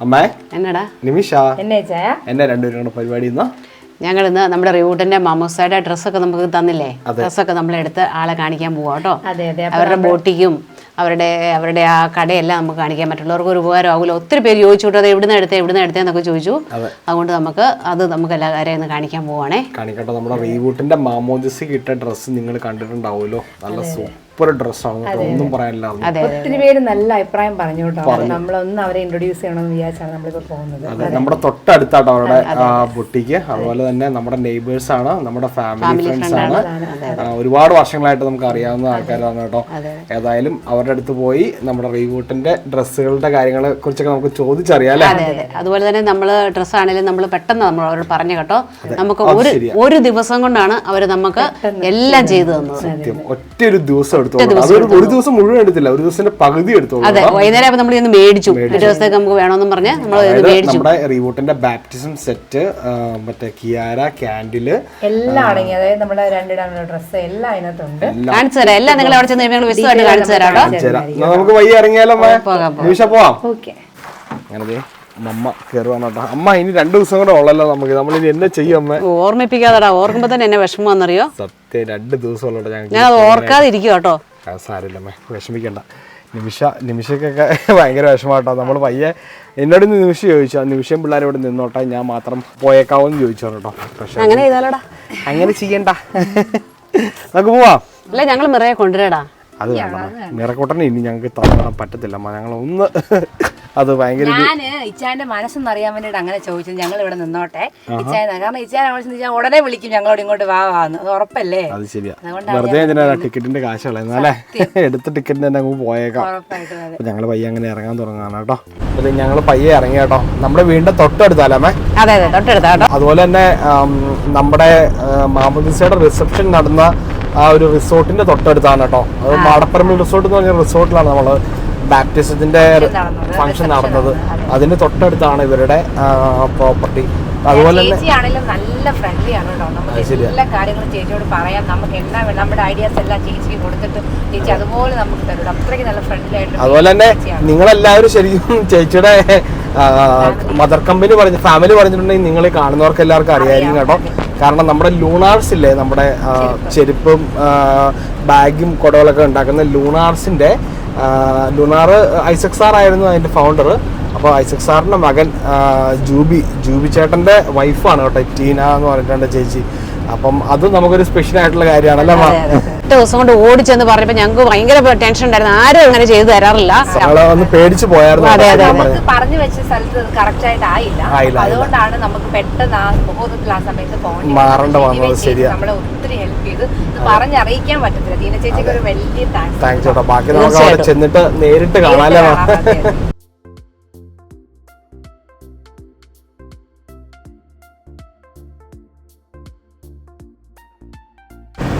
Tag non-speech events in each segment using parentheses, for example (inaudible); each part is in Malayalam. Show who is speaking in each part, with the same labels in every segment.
Speaker 1: അമ്മേ
Speaker 2: എന്നടാ?
Speaker 1: നിമിഷ.
Speaker 3: എന്നെ
Speaker 1: രണ്ടുപേരും പരിപാടി ഇന്ന്.
Speaker 2: ഞങ്ങൾ ഇന്ന് നമ്മുടെ റിയൂട്ടിന്റെ മാമോസയുടെ ഡ്രസ്സൊക്കെ നമുക്ക് തന്നില്ലേ? ഡ്രസ്സൊക്കെ നമ്മളെടുത്ത് ആളെ കാണിക്കാൻ പോവാ കേട്ടോ.
Speaker 3: അതെ അതെ.
Speaker 2: അവരുടെ ബോട്ടിക്കും അവരുടെ അവരുടെ ആ കടയെല്ലാം നമുക്ക് കാണിക്കാൻ മറ്റുള്ളവർക്ക് ഒരു ഉപകാരം ആകുമല്ലോ ഒത്തിരി പേര് ചോദിച്ചു അത് എവിടുന്ന് എടുത്തേ എവിടുന്ന് എടുത്തേന്നൊക്കെ ചോദിച്ചു. അതുകൊണ്ട് നമുക്ക് അത് നമുക്ക് എല്ലാവരെയും ഒന്ന് കാണിക്കാൻ പോവാണേ.
Speaker 1: കാണിക്കട്ടെ നമ്മുടെ റീവൂട്ടിന്റെ മാമോദിസി കിട്ട ഡ്രസ്സ് നിങ്ങൾ കണ്ടിട്ടുണ്ടാവുമല്ലോ. നല്ല സൂപ്പർ ഡ്രസ്സാണ് കേട്ടോ. ഒന്നും പറയാനില്ല
Speaker 3: ഒത്തിരി പേര് നല്ല അഭിപ്രായം പറഞ്ഞു കേട്ടോ. നമ്മളൊന്ന് അവരെ ഇൻട്രൊഡ്യൂസ് ചെയ്യണമെന്ന് വിചാരിച്ചാണ് നമ്മളിപ്പോ പോകുന്നത്.
Speaker 1: അതെ നമ്മുടെ തൊട്ടടുത്താട്ടോ അവരുടെ ബുട്ടിക്ക്. അതുപോലെ തന്നെ നമ്മുടെ നെയ്ബേഴ്സ് ആണ് നമ്മുടെ ഫാമിലി ഫ്രണ്ട്സ് ആണ്. ഒരുപാട് വർഷങ്ങളായിട്ട് നമുക്ക് അറിയാവുന്ന ആൾക്കാരാണ് കേട്ടോ. ഏതായാലും അവരുടെ അടുത്ത് പോയി നമ്മുടെ റീവൂട്ടിന്റെ ഡ്രസ്സുകളുടെ കാര്യങ്ങളെ കുറിച്ചൊക്കെ നമുക്ക് ചോദിച്ചറിയാം അല്ലേ?
Speaker 2: അതുപോലെ തന്നെ നമ്മൾ ഡ്രസ്സ് ആണെങ്കിലും നമ്മൾ പെട്ടെന്ന് നമ്മൾ അവരോട് പറഞ്ഞു കേട്ടോ. നമുക്ക് ഒരു ഒരു ദിവസം കൊണ്ടാണ് അവർ നമുക്ക് എല്ലാം ചെയ്തു തന്നത്.
Speaker 1: സത്യം ഒറ്റ ഒരു ദിവസം എടുത്തോളൂ അതൊരു ഒരു ദിവസം മുഴുവൻ എടുത്തില്ല ഒരു ദിവസത്തിന്റെ പകുതി എടുത്തോളൂ
Speaker 2: അതെ വൈകുന്നേരം ആയപ്പോൾ നമ്മൾ ഇന്ന് മേടിച്ചു. ഒരു ദിവസത്തേക്ക് നമുക്ക് വേണമെന്നും പറഞ്ഞ് നമ്മൾ മേടിച്ചു.
Speaker 1: നമ്മുടെ റീവോട്ടിന്റെ ബാപ്റ്റിസം സെറ്റ് മറ്റേ കിയാര ക്യാൻഡിൽ
Speaker 3: എല്ലാം അടങ്ങി അതായത് നമ്മുടെ രണ്ടിടാനുള്ള ഡ്രസ്സ് എല്ലാം അതിനകത്തുണ്ട്.
Speaker 2: കാണിച്ചു തരാം. എല്ലാം നിങ്ങൾ അവിടെ ചെന്ന് ഞങ്ങൾ വിശദമായിട്ട് കാണിച്ചു തരാം
Speaker 1: നമുക്ക് വൈ ഇറങ്ങിയാലോ പോവാം.
Speaker 3: ഓക്കെ.
Speaker 1: അങ്ങനെ ദേ അമ്മ കയറുവാണ് കേട്ടോ അമ്മ ഇനി രണ്ടു ദിവസം കൂടെ ഉള്ളല്ലോ നമുക്ക്. നമ്മൾ ഇനി എന്നെ ചെയ്യും അമ്മ?
Speaker 2: ഓർമ്മിപ്പിക്കാതെടാ. ഓർക്കുമ്പോ തന്നെ എന്നെ വിഷമം വന്നറിയോ
Speaker 1: സത്യം രണ്ട് ദിവസം ഉള്ളോ
Speaker 2: ഞാൻ അത് ഓർക്കാതെ ഇരിക്കും കേട്ടോ
Speaker 1: സാരമില്ല അമ്മേ. വിഷമിക്കണ്ട. നിമിഷ നിമിഷക്കൊക്കെ ഭയങ്കര വിഷമാട്ടോ നമ്മൾ പയ്യെ എന്നോട് നിമിഷം ചോദിച്ചു. നിമിഷം പിള്ളേർ ഇവിടെ നിന്നോട്ടെ ഞാൻ മാത്രം പോയേക്കാവും ചോദിച്ചു കേട്ടോ. പക്ഷെ
Speaker 2: അങ്ങനെ ചെയ്താലോടാ.
Speaker 1: അങ്ങനെ ചെയ്യണ്ട. നമുക്ക് പോവാം.
Speaker 2: അല്ല ഞങ്ങൾ മിറയെ കൊണ്ടുവരാടാ.
Speaker 1: അത് വേണ്ട മിറക്കൂട്ടനെ ഇനി ഞങ്ങൾക്ക് തന്നിടാൻ പറ്റത്തില്ല ഞങ്ങൾ ഒന്ന് അത് ഭയങ്കര
Speaker 3: ഞാൻ ഇച്ചാന്റെ മനസ്സൊന്നും അറിയാൻ വേണ്ടിട്ട് അങ്ങനെ ചോദിച്ചത്. ഞങ്ങൾ ഇവിടെ നിന്നോട്ടെ ഇച്ചായ കാരണം ഇച്ചാൻ വിളിച്ചാൽ ഉടനെ വിളിക്കും ഞങ്ങളോട് ഇങ്ങോട്ട് വാ വാന്ന് അത് ഉറപ്പല്ലേ?
Speaker 1: അത് ശരിയാ. വെറുതെ ടിക്കറ്റിന്റെ കാശ് കളയുന്നല്ലേ എടുത്ത ടിക്കറ്റിന് തന്നെ അങ്ങ് പോയേക്കാം. അപ്പൊ ഞങ്ങൾ പയ്യെ അങ്ങനെ ഇറങ്ങാൻ തുടങ്ങാണ് കേട്ടോ. അപ്പൊ ഞങ്ങൾ പയ്യെ ഇറങ്ങി കേട്ടോ. നമ്മുടെ വീടിന്റെ തൊട്ടടുത്താലേ
Speaker 2: അതെ അതെ.
Speaker 1: അതുപോലെ തന്നെ നമ്മുടെ മാമദിസയുടെ റിസപ്ഷൻ നടന്ന ആ ഒരു റിസോർട്ടിന്റെ തൊട്ടടുത്താണ് കേട്ടോ. അത് മാടപ്പറമ്പിൽ റിസോർട്ട് എന്ന് പറഞ്ഞ റിസോർട്ടിലാണ് നമ്മൾ ബാപ്റ്റിസത്തിന്റെ ഫംഗ്ഷൻ നടന്നത് അതിന് തൊട്ടടുത്താണ് ഇവരുടെ പ്രോപ്പർട്ടി അതുപോലെ തന്നെ
Speaker 3: നല്ല ഫ്രണ്ട്ലി ആണ് കേട്ടോ. നമുക്ക് എല്ലാ കാര്യങ്ങളും ചേച്ചിയോട് പറയാം. നമുക്ക് എന്താ വേണം? നമ്മുടെ ഐഡിയാസ് എല്ലാം ചേച്ചിക്ക് കൊടുത്തിട്ട് ചേച്ചി അതുപോലെ നമുക്ക് തരും അത്രയ്ക്ക് നല്ല ഫ്രണ്ട്ലി ആയിട്ട്
Speaker 1: അതുപോലെ തന്നെ നിങ്ങളെല്ലാവരും ശരിക്കും (laughs) ചേച്ചിയുടെ മദർ കമ്പനി പറഞ്ഞ ഫാമിലി പറഞ്ഞിട്ടുണ്ടെങ്കിൽ നിങ്ങൾ കാണുന്നവർക്ക് എല്ലാവർക്കും അറിയായിരിക്കും കേട്ടോ. കാരണം നമ്മുടെ ലൂണാർസ് ഇല്ലേ നമ്മുടെ ചെരുപ്പും. ബാഗും കുടകളൊക്കെ ഉണ്ടാക്കുന്ന ലൂണാർസിന്റെ ലൂണാർ ഐസക് സാർ ആയിരുന്നു അതിന്റെ ഫൗണ്ടർ അപ്പോൾ ഐസക് സാറിന്റെ മകൻ ജൂബി ജൂബി ചേട്ടന്റെ വൈഫാണ് കേട്ടോ ടീന എന്ന് പറഞ്ഞിട്ടുണ്ട് ചേച്ചി. അപ്പം അത് നമുക്കൊരു സ്പെഷ്യൽ ആയിട്ടുള്ള കാര്യമാണല്ലേ ഒറ്റ
Speaker 2: എട്ട് ദിവസം കൊണ്ട് ഓടിച്ചെന്ന് പറഞ്ഞപ്പോ ഞങ്ങൾക്ക് ഭയങ്കര ടെൻഷൻ ഉണ്ടായിരുന്നു. ആരും അങ്ങനെ ചെയ്തു തരാറില്ല.
Speaker 1: ഒന്ന് പേടിച്ചു പോയായിരുന്നു
Speaker 3: പറഞ്ഞു വെച്ച സ്ഥലത്ത് കറക്റ്റ് ആയിട്ട് ആയില്ല. അതുകൊണ്ടാണ് നമുക്ക് പെട്ടെന്ന് ആ മുഹൂർത്തത്തിൽ ആ സമയത്ത്
Speaker 1: മാറേണ്ട
Speaker 3: വന്നത്.
Speaker 1: ശരിയാ.
Speaker 3: നമ്മളെ ഒത്തിരി ഹെൽപ്പ് ചെയ്ത്. പറഞ്ഞറിയിക്കാൻ പറ്റത്തില്ല. ദീന ചേച്ചിക്ക് ഒരു വലിയ താങ്ക്സ്
Speaker 1: താങ്ക്സ് ബാക്കി നമുക്ക് അവിടെ ചെന്നിട്ട് നേരിട്ട് കാണാല്ലേ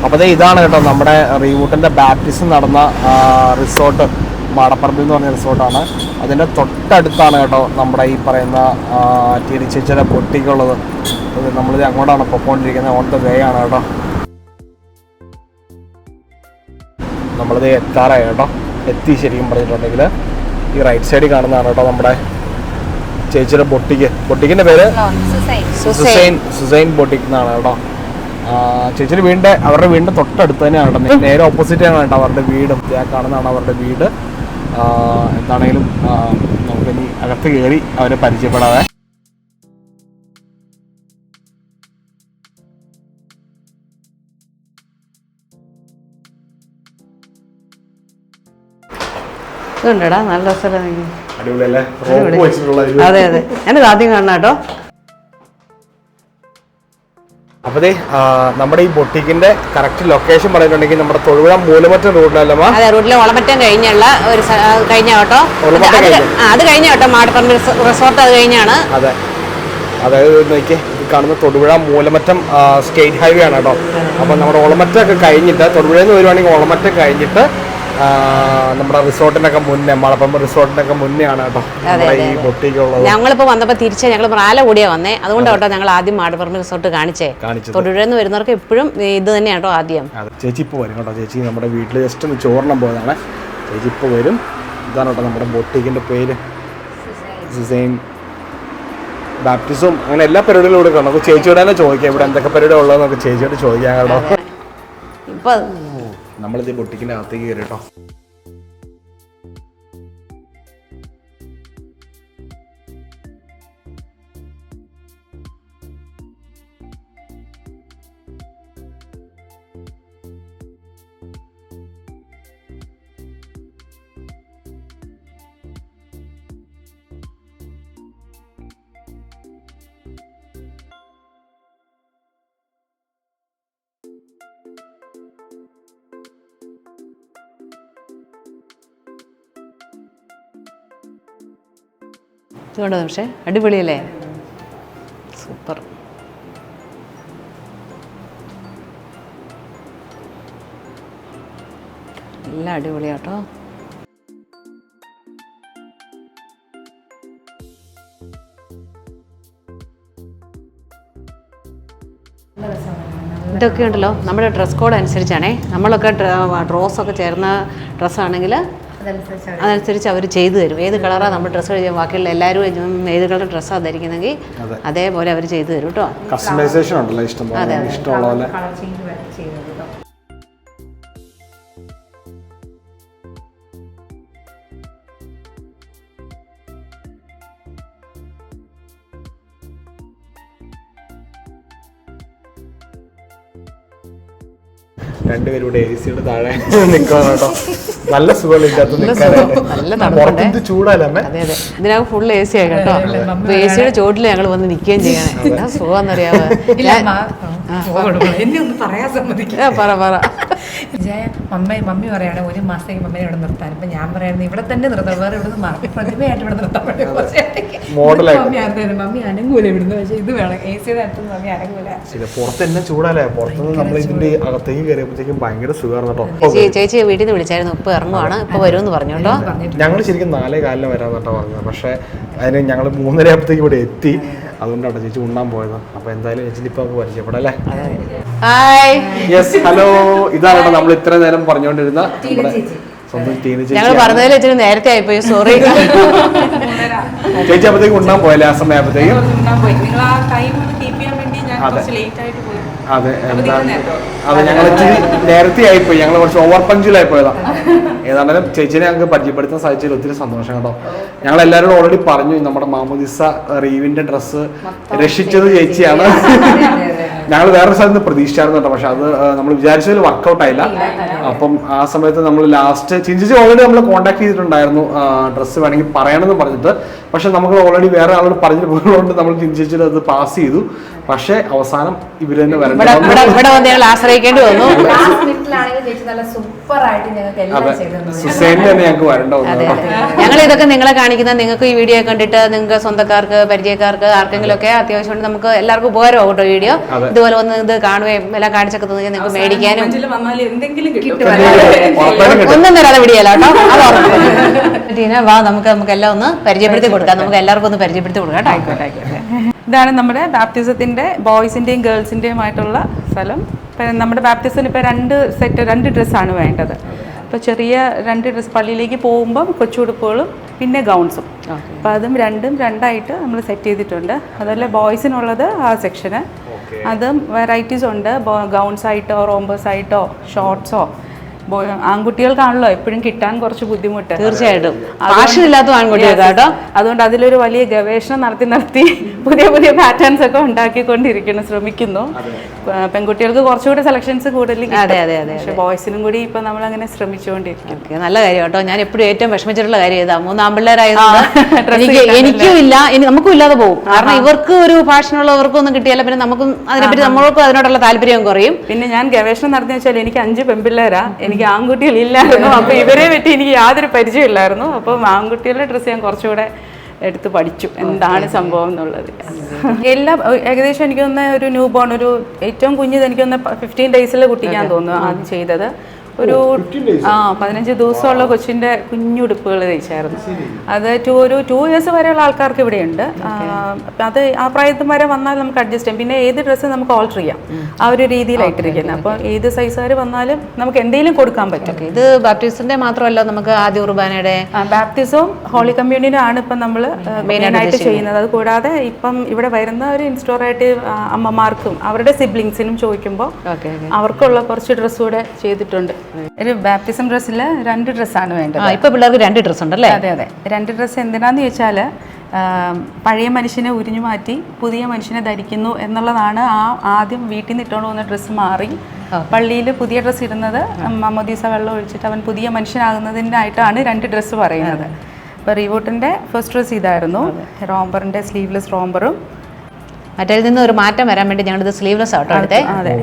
Speaker 1: മാം? അപ്പൊ ദേ ഇതാണ് കേട്ടോ നമ്മുടെ റീവൂട്ടിന്റെ ബാപ്റ്റിസം നടന്ന റിസോർട്ട്. മാടപ്പറമ്പിൽ എന്ന് പറഞ്ഞ റിസോർട്ടാണ്. അതിന്റെ തൊട്ടടുത്താണ് കേട്ടോ നമ്മുടെ ഈ പറയുന്ന തിരിച്ചിച്ചിലെ പൊട്ടിക്കുള്ളത്. അത് നമ്മൾ അങ്ങോട്ടാണ് പൊക്കോണ്ടിരിക്കുന്നത്. ഓൺ ദ വേ ആണ് കേട്ടോ. നമ്മളിത് എത്താറായി കേട്ടോ. എത്തി ശരിക്കും പറഞ്ഞിട്ടുണ്ടെങ്കിൽ ഈ റൈറ്റ് സൈഡിൽ കാണുന്നതാണ് കേട്ടോ നമ്മുടെ ചേച്ചിയുടെ ബൊട്ടിക്ക്. ബൊട്ടിക്കിന്റെ പേര്? സുസൈൻ. സുസൈൻ ബൊട്ടിക് എന്നാണ് കേട്ടോ. ചേച്ചിയുടെ വീടിന്റെ അവരുടെ വീടിന്റെ തൊട്ടടുത്ത് തന്നെയാണ് കേട്ടോ. നേരെ ഓപ്പോസിറ്റ് ആണ് കേട്ടോ അവരുടെ വീട്. ആ കാണുന്നതാണ് അവരുടെ വീട്. എന്താണെങ്കിലും നമുക്ക് ഇനി അകത്ത് കയറി അവരെ പരിചയപ്പെടാതെ
Speaker 2: ഇതുണ്ടടാ നല്ല
Speaker 1: സ്ഥലം
Speaker 2: അതെ അതെ. ഞാനത് ആദ്യം കാണണം കേട്ടോ.
Speaker 1: അപ്പൊ ദേ, നമ്മുടെ ഈ ബൊട്ടിക്കിന്റെ കറക്റ്റ് ലൊക്കേഷൻ പറഞ്ഞിട്ടുണ്ടെങ്കിൽ നമ്മുടെ തൊഴുപുഴ മൂലമറ്റം റോഡിലല്ലേ?
Speaker 2: അതെ റോഡിലെ ഒളമറ്റം കഴിഞ്ഞുള്ള ഒരു കഴിഞ്ഞ കേട്ടോ അത്
Speaker 1: കഴിഞ്ഞ്.
Speaker 2: കേട്ടോ മാടപ്പറമ്പ് റിസോർട്ട് അത് കഴിഞ്ഞാണ്
Speaker 1: അതെ അതായത് നോക്കി കാണുന്ന തൊടുപുഴ മൂലമറ്റം സ്റ്റേറ്റ് ഹൈവേ ആണ് കേട്ടോ അപ്പൊ നമ്മുടെ ഒളമറ്റൊക്കെ കഴിഞ്ഞിട്ട് തൊടുപുഴയിൽ നിന്ന് വരുവാണെങ്കിൽ ഒളമറ്റം കഴിഞ്ഞിട്ട് നമ്മുടെ റിസോർട്ടിനൊക്കെ മുന്നേ മലപ്പുറം റിസോർട്ടിനൊക്കെ മുന്നെയാണ് കേട്ടോ. ഈ ബൊട്ടിക്ക് ഉള്ളത്.
Speaker 2: ഞങ്ങളിപ്പോ വന്നപ്പോ തിരിച്ച് ഞങ്ങൾ റാല കൂടിയാ വന്നേ. അതുകൊണ്ട് കേട്ടോ ഞങ്ങൾ ആദ്യം മാടപ്പറമ്പ് റിസോർട്ട് കാണിച്ചേ. തൊടുപുഴയിൽ വരുന്നവർക്ക് എപ്പോഴും ഇത് തന്നെയാണ് കേട്ടോ ആദ്യം.
Speaker 1: ചേച്ചി ഇപ്പോൾ വരും കേട്ടോ. ചേച്ചി നമ്മുടെ വീട്ടിൽ ജസ്റ്റ് ഒന്ന് ചോറിനം പോയതാണ്. ചേച്ചി ഇപ്പോൾ വരും. ഇതാണ് കേട്ടോ നമ്മുടെ ബൊട്ടിക്കിന്റെ പേര്. സുസൈൻ ബാപ്റ്റിസും. അങ്ങനെ എല്ലാ പരിപാടികളും ഇവിടെ കാണും. നമുക്ക് ചേച്ചിയോട് തന്നെ ചോദിക്കാം. ഇവിടെ എന്തൊക്കെ പരിപാടി ഉള്ളതെന്നൊക്കെ ചേച്ചിയോട് ചോദിക്കാം കേട്ടോ.
Speaker 2: ഇപ്പൊ
Speaker 1: നമ്മളിത് ബൊട്ടിക്കിന്റെ അകത്തേക്ക് കയറി കേട്ടോ
Speaker 2: ഇതുകൊണ്ടോ പക്ഷേ അടിപൊളിയല്ലേ? സൂപ്പർ. എല്ലാം അടിപൊളിയാട്ടോ ഇതൊക്കെ ഉണ്ടല്ലോ നമ്മുടെ ഡ്രസ് കോഡ് അനുസരിച്ചാണേ. നമ്മളൊക്കെ ഡ്രോസൊക്കെ ചേർന്ന ഡ്രസ്സാണെങ്കിൽ
Speaker 3: അതനുസരിച്ച്
Speaker 2: അവർ ചെയ്തു തരും. ഏത് കളറാണ് നമ്മൾ ഡ്രസ്സ് കഴിച്ചാൽ ബാക്കിയുള്ള എല്ലാവരും ഏത് കളർ ഡ്രസ്സാണ് ധരിക്കുന്നെങ്കിൽ അതേപോലെ അവർ ചെയ്തു തരും കേട്ടോ
Speaker 1: കസ്റ്റമൈസേഷൻ ഉണ്ടല്ലോ ഇഷ്ടം ഇഷ്ടമുള്ള രണ്ടുപേരും ഇവിടെ എ സിയുടെ താഴെ (laughs) നിൽക്കുക കേട്ടോ? നല്ല സുഖമില്ലാത്ത ഇതിനകത്ത്
Speaker 2: ഇതിനകത്ത് ഫുൾ എ സി ആയി കേട്ടോ. അപ്പൊ എ സിയുടെ ചോട്ടിൽ ഞങ്ങൾ വന്ന് നിൽക്കുകയും ചെയ്യണേ. സുഖം എന്നറിയാവോ
Speaker 3: ഇല്ല അമ്മ എന്നെ ഒന്ന് പറയാൻ സമ്മതിക്കും.
Speaker 2: പറ പറ.
Speaker 3: ജയ മമ്മ മമ്മി പറയാണ് ഒരു മാസം ഈ മമ്മയെ ഇവിടെ നിർത്താൻ. ഇപ്പൊ ഞാൻ പറയുന്നത് ഇവിടെ തന്നെ നിർത്താം വേറെ ഇവിടെ നിന്ന് പ്രതിമയായിട്ട് ഇവിടെ നിർത്താൻ
Speaker 1: പറ്റും. (laughs)
Speaker 3: മമ്മി അതെ, മമ്മി അനങ്ങൂല ഇവിടുന്ന് പക്ഷേ ഇത് വേണം. എ സി മമ്മി അനങ്ങൂല.
Speaker 1: പുറത്ത് എന്നെ ചൂടല്ലേ? പുറത്തുനിന്ന് നമ്മൾ ഇതിന്റെ അകത്തേക്ക് കയറിയപ്പോഴത്തേക്കും ഭയങ്കര സുഖമായിരുന്നു കേട്ടോ.
Speaker 2: ചേച്ചി ചേച്ചിയെ വീട്ടിൽ നിന്ന് വിളിച്ചായിരുന്നു. ഉപ്പ് ഇറങ്ങുവാണ്. ഇപ്പൊ വരുമെന്ന് പറഞ്ഞു കേട്ടോ
Speaker 1: ഞങ്ങൾ ശരിക്കും നാലേ കാലിന് വരാൻ പറഞ്ഞത്. പക്ഷേ അതിന് ഞങ്ങൾ മൂന്നര ആയപ്പോഴത്തേക്ക് ഇവിടെ എത്തി. അതുകൊണ്ടാണ് ചേച്ചി ഉണ്ണാൻ പോയത്. അപ്പൊ എന്തായാലും ചേച്ചി ഇപ്പൊ
Speaker 2: പരിചയപ്പെടല്ലേ
Speaker 1: യെസ് ഹലോ ഇതാണ് നമ്മൾ ഇത്ര നേരം പറഞ്ഞുകൊണ്ടിരുന്ന നമ്മുടെ സ്വന്തം ടീന
Speaker 2: ഞങ്ങൾ
Speaker 1: ചേച്ചി
Speaker 2: പറഞ്ഞതിൽ ഇച്ചിരി നേരത്തെ ആയിപ്പോയി സോറി
Speaker 1: ചേച്ചി അപ്പോഴത്തേക്ക് ഉണ്ണാൻ പോയല്ലേ ആ
Speaker 3: സമയം അപ്പത്തേക്കും
Speaker 1: അതെ. അതെ എന്താണ് അതെ ഞങ്ങൾ ഇച്ചിരി നേരത്തെ ആയിപ്പോയി ഞങ്ങൾ കുറച്ച് ഓവർ പഞ്ചിലായി പോയതാ ഏതാണെങ്കിലും ചേച്ചിനെ ഞങ്ങൾക്ക് പരിചയപ്പെടുത്താൻ സാധിച്ചതിൽ ഒത്തിരി സന്തോഷം കേട്ടോ. ഞങ്ങൾ എല്ലാവരോടും ഓൾറെഡി പറഞ്ഞു നമ്മുടെ മാമുദിസ റീവിന്റെ ഡ്രസ്സ് രക്ഷിച്ചത് ചേച്ചിയാണ്. ഞങ്ങൾ വേറൊരു സ്ഥലത്ത് നിന്ന് പ്രതീക്ഷിച്ചായിരുന്നു കേട്ടോ. പക്ഷെ അത് നമ്മൾ വിചാരിച്ചതിൽ വർക്കൗട്ട് ആയില്ല. അപ്പം ആ സമയത്ത് നമ്മൾ ലാസ്റ്റ് ചിഞ്ചിച്ച് ഓൾറെഡി നമ്മൾ കോൺടാക്ട് ചെയ്തിട്ടുണ്ടായിരുന്നു. ഡ്രസ്സ് വേണമെങ്കിൽ പറയണമെന്ന് പറഞ്ഞിട്ട്. പക്ഷെ നമുക്ക് ഓൾറെഡി വേറെ ആളോട് പറഞ്ഞിട്ട് പോയതുകൊണ്ട് നമ്മൾ ചിഞ്ചിച്ചിട്ട് അത് പാസ് ചെയ്തു. പക്ഷെ അവസാനം ഇവർ തന്നെ വരണ്ട.
Speaker 2: ആശ്രയിക്കേണ്ടി വന്നു. ഞങ്ങൾ ഇതൊക്കെ നിങ്ങളെ കാണിക്കുന്ന നിങ്ങൾക്ക് ഈ വീഡിയോ കണ്ടിട്ട് നിങ്ങൾക്ക് സ്വന്തക്കാർക്ക് പരിചയക്കാർക്ക് ആർക്കെങ്കിലും ഒക്കെ അത്യാവശ്യം നമുക്ക് എല്ലാവർക്കും ഉപകാരമാവും കേട്ടോ വീഡിയോ. ഇതുപോലെ ഒന്ന് ഇത് കാണുകയും എല്ലാം കാണിച്ചൊക്കെ തന്നെ നിങ്ങൾക്ക് മേടിക്കാനും. ഒന്നും തരാതെ വിടിയല്ല കേട്ടോ. (laughs) വാ നമുക്ക് നമുക്ക് എല്ലാം ഒന്ന് പരിചയപ്പെടുത്തി കൊടുക്കാം. നമുക്ക് എല്ലാവർക്കും ഒന്ന് പരിചയപ്പെടുത്തി കൊടുക്കാം കേട്ടോ. ആയിക്കോട്ടെ ആയിക്കോട്ടെ.
Speaker 4: ഇതാണ് നമ്മുടെ ബാപ്റ്റിസത്തിന്റെ ബോയ്സിന്റെയും ഗേൾസിന്റെയും ആയിട്ടുള്ള സ്ഥലം. ഇപ്പം നമ്മുടെ ബാപ്റ്റിസത്തിന് ഇപ്പോൾ രണ്ട് സെറ്റ് രണ്ട് ഡ്രസ്സാണ് വേണ്ടത്. ഇപ്പോൾ ചെറിയ രണ്ട് ഡ്രസ്സ് പള്ളിയിലേക്ക് പോകുമ്പം കൊച്ചുടുപ്പുകളും പിന്നെ ഗൗൺസും അപ്പോൾ അതും രണ്ടും രണ്ടായിട്ട് നമ്മൾ സെറ്റ് ചെയ്തിട്ടുണ്ട്. അതുപോലെ ബോയ്സിനുള്ളത് ആ സെക്ഷന് അതും വെറൈറ്റീസ് ഉണ്ട്. ഗൗൺസ് ആയിട്ടോ റോംബേഴ്സ് ആയിട്ടോ ഷോർട്ട്സോ ആൺകുട്ടികൾക്കാണല്ലോ എപ്പോഴും കിട്ടാൻ കുറച്ച് ബുദ്ധിമുട്ട്.
Speaker 2: തീർച്ചയായിട്ടും.
Speaker 4: അതുകൊണ്ട്
Speaker 2: ഫാഷൻ ഇല്ലാത്ത ആൺകുട്ടികൾക്ക്
Speaker 4: അതുകൊണ്ട് അതിലൊരു വലിയ ഗവേഷണം നടത്തി നടത്തി പുതിയ പുതിയ പാറ്റേൺസ് ഒക്കെ ഉണ്ടാക്കിക്കൊണ്ടിരിക്കുന്നു ശ്രമിക്കുന്നു. പെൺകുട്ടികൾക്ക് കുറച്ചുകൂടി സെലക്ഷൻസ് കൂടുതൽ കിട്ടും.
Speaker 2: അതെ, അതെ, അതെ,
Speaker 4: പക്ഷെ ബോയ്സിനും കൂടി ഇപ്പൊ നമ്മൾ അങ്ങനെ ശ്രമിച്ചുകൊണ്ടിരിക്കും
Speaker 2: നല്ല കാര്യം കേട്ടോ. ഞാൻ എപ്പോഴും ഏറ്റവും വിഷമിച്ചിട്ടുള്ള കാര്യം ഇതാ. മൂന്നാം
Speaker 4: dress
Speaker 2: എനിക്ക് എനിക്കും ഇല്ല നമുക്കും ഇല്ലാതെ പോകും. കാരണം ഇവർക്ക് ഒരു ഫാഷനുള്ളവർക്കും ഒന്നും കിട്ടിയാലും പിന്നെ നമുക്കും അതിനെപ്പറ്റി നമ്മൾക്കും അതിനോടുള്ള താല്പര്യം കുറയും.
Speaker 4: പിന്നെ ഞാൻ ഗവേഷണം നടത്തിയ വെച്ചാൽ എനിക്ക് അഞ്ച് പെൺപിള്ളേരാ. എനിക്ക് ആൺകുട്ടികളില്ലായിരുന്നു അപ്പൊ ഇവരെ പറ്റി എനിക്ക് യാതൊരു പരിചയമില്ലായിരുന്നു അപ്പം ആൺകുട്ടികളുടെ ഡ്രസ്സ് ഞാൻ കുറച്ചുകൂടെ എടുത്ത് പഠിച്ചു. എന്താണ് സംഭവം എന്നുള്ളത്. എല്ലാം ഏകദേശം എനിക്ക് തന്നെ ഒരു ന്യൂ ബോൺ ഒരു ഏറ്റവും കുഞ്ഞത് തന്നെ ഫിഫ്റ്റീൻ ഡേയ്സിൽ കുട്ടിക്കാൻ തോന്നുന്നു ആദ്യം ചെയ്തത്. ഒരു
Speaker 1: 15
Speaker 4: ആ പതിനഞ്ച് ദിവസമുള്ള കൊച്ചിന്റെ കുഞ്ഞുടുപ്പുകൾ തയ്ച്ചായിരുന്നു അത് ടു ഒരു ടു ഇയേഴ്സ് വരെയുള്ള ആൾക്കാർക്ക് ഇവിടെയുണ്ട്. അത് ആ പ്രായത്തിൽ വരെ വന്നാൽ നമുക്ക് അഡ്ജസ്റ്റ് ചെയ്യാം. പിന്നെ ഏത് ഡ്രസ്സ് നമുക്ക് ഓൾട്ടർ ചെയ്യാം. ആ ഒരു രീതിയിലായിട്ടിരിക്കുന്നത്. അപ്പോൾ ഏത് സൈസുകാർ വന്നാലും നമുക്ക് എന്തെങ്കിലും കൊടുക്കാൻ പറ്റും.
Speaker 2: ഇത് ബാപ്റ്റിസ്റ്റിന്റെ മാത്രമല്ല നമുക്ക് ആദ്യ കുർബാനയുടെ
Speaker 4: ബാപ്റ്റിസവും ഹോളി കമ്മ്യൂണിനും ആണ് ഇപ്പം നമ്മൾ മെയിനായിട്ട് ചെയ്യുന്നത്. അത് കൂടാതെ ഇപ്പം ഇവിടെ വരുന്ന ഒരു ഇൻസ്റ്റോറായിട്ട് അമ്മമാർക്കും അവരുടെ സിബ്ലിങ്സിനും ചോദിക്കുമ്പോൾ അവർക്കുള്ള കുറച്ച് ഡ്രസ്സ് കൂടെ ചെയ്തിട്ടുണ്ട്. ഒരു ബാപ്റ്റിസം ഡ്രസ്സിൽ രണ്ട് ഡ്രസ്സാണ് വേണ്ടത്.
Speaker 2: ആ ഇപ്പൊ പിള്ളേർക്ക് രണ്ട് ഡ്രസ്സ് ഉണ്ടല്ലേ?
Speaker 4: അതെ അതെ. രണ്ട് ഡ്രസ്സ് എന്തിനാന്ന് ചോദിച്ചാൽ പഴയ മനുഷ്യനെ ഉരിഞ്ഞു മാറ്റി പുതിയ മനുഷ്യനെ ധരിക്കുന്നു എന്നുള്ളതാണ് ആ ആദ്യം വീട്ടിൽ നിന്ന് ഇട്ടുകൊണ്ട് പോകുന്ന ഡ്രസ്സ് മാറി. പള്ളിയിൽ പുതിയ ഡ്രസ്സ് ഇടുന്നത് മമ്മദീസ വെള്ളം ഒഴിച്ചിട്ട് അവൻ പുതിയ മനുഷ്യനാകുന്നതിനായിട്ടാണ് രണ്ട് ഡ്രസ്സ് പറയുന്നത്. അപ്പോൾ റീവോട്ടിന്റെ ഫസ്റ്റ് ഡ്രസ്സ് ഇതായിരുന്നു. റോംബറിന്റെ സ്ലീവ്ലെസ് റോംബറും.
Speaker 2: മറ്റേ നിന്ന് ഒരു മാറ്റം വരാൻ വേണ്ടി ഞങ്ങളിത് സ്ലീവ്ലെസ് ആട്ടോ എടുത്തേ?
Speaker 4: അതെ.